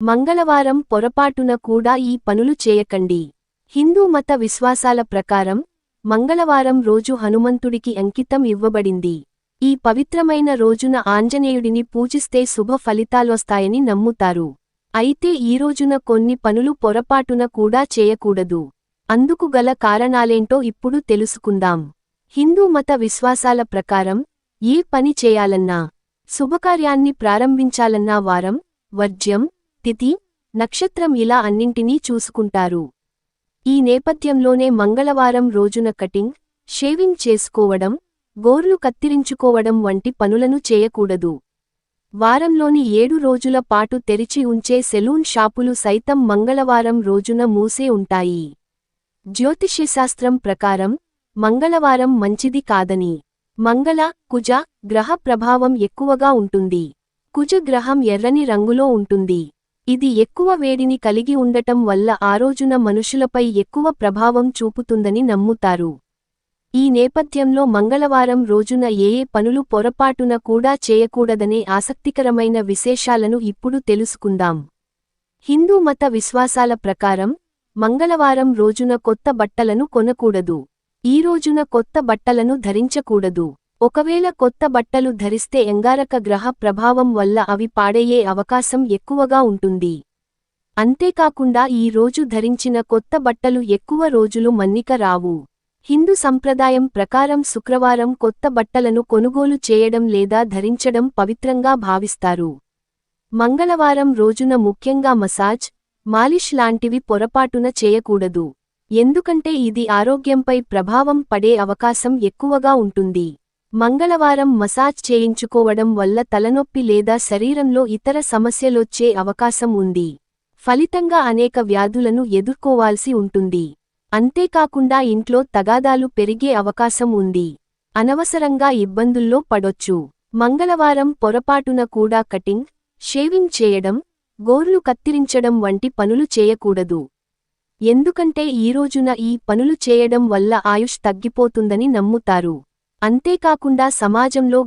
మంగళవారం పొరపాటున కూడా ఈ పనులు చేయకండి. హిందూ మత విశ్వాసాల ప్రకారం మంగళవారం రోజు హనుమంతుడికి అంకితం ఇవ్వబడింది. ఈ పవిత్రమైన రోజున ఆంజనేయుడిని పూజిస్తే శుభ ఫలితాలొస్తాయని నమ్ముతారు. అయితే ఈ రోజున కొన్ని పనులు పొరపాటున కూడా చేయకూడదు. అందుకు గల కారణాలేంటో ఇప్పుడు తెలుసుకుందాం. హిందూ మత విశ్వాసాల ప్రకారం ఏ పని చేయాలన్నా శుభకార్యాన్ని ప్రారంభించాలన్నా వారం వర్జ్యం తిథి నక్షత్రం ఇలా అన్నింటినీ చూసుకుంటారు. ఈ నేపథ్యంలోనే మంగళవారం రోజున కటింగ్ షేవింగ్ చేసుకోవడం గోర్లు కత్తిరించుకోవడం వంటి పనులను చేయకూడదు. వారంలోని ఏడు రోజుల పాటు తెరిచి ఉంచే సెలూన్ షాపులు సైతం మంగళవారం రోజున మూసే ఉంటాయి. జ్యోతిష్యశాస్త్రం ప్రకారం మంగళవారం మంచిది కాదని. మంగళ కుజ గ్రహ ప్రభావం ఎక్కువగా ఉంటుంది. కుజ గ్రహం ఎర్రని రంగులో ఉంటుంది. ఇది ఎక్కువ వేడిని కలిగి ఉండటం వల్ల ఆ రోజున మనుషులపై ఎక్కువ ప్రభావం చూపుతుందని నమ్ముతారు. ఈ నేపథ్యంలో మంగళవారం రోజున ఏ ఏ పనులు పొరపాటున కూడా చేయకూడదనే ఆసక్తికరమైన విశేషాలను ఇప్పుడు తెలుసుకుందాం. హిందూ మత విశ్వాసాల ప్రకారం మంగళవారం రోజున కొత్త బట్టలను కొనకూడదు. ఈ రోజున కొత్త బట్టలను ధరించకూడదు. ఒకవేళ కొత్త బట్టలు ధరిస్తే ఎంగారక గ్రహ ప్రభావం వల్ల అవి పాడయ్యే అవకాశం ఎక్కువగా ఉంటుంది. అంతేకాకుండా ఈ రోజు ధరించిన కొత్త బట్టలు ఎక్కువ రోజులు మన్నిక రావు. హిందూ సంప్రదాయం ప్రకారం శుక్రవారం కొత్త బట్టలను కొనుగోలు చేయడం లేదా ధరించడం పవిత్రంగా భావిస్తారు. మంగళవారం రోజున ముఖ్యంగా మసాజ్ మాలిష్ లాంటివి పొరపాటున చేయకూడదు. ఎందుకంటే ఇది ఆరోగ్యంపై ప్రభావం పడే అవకాశం ఎక్కువగా ఉంటుంది. మంగళవారం మసాజ్ చేయించుకోవడం వల్ల తలనొప్పి లేదా శరీరంలో ఇతర సమస్యలొచ్చే అవకాశం ఉంది. ఫలితంగా అనేక వ్యాధులను ఎదుర్కోవాల్సి ఉంటుంది. అంతేకాకుండా ఇంట్లో తగాదాలు పెరిగే అవకాశం ఉంది. అనవసరంగా ఇబ్బందుల్లో పడొచ్చు. మంగళవారం పొరపాటున కూడా కటింగ్ షేవింగ్ చేయడం గోర్లు కత్తిరించడం వంటి పనులు చేయకూడదు. ఎందుకంటే ఈ రోజున ఈ పనులు చేయడం వల్ల ఆయుష్ తగ్గిపోతుందని నమ్ముతారు. అంతేకాకుండా సమాజంలో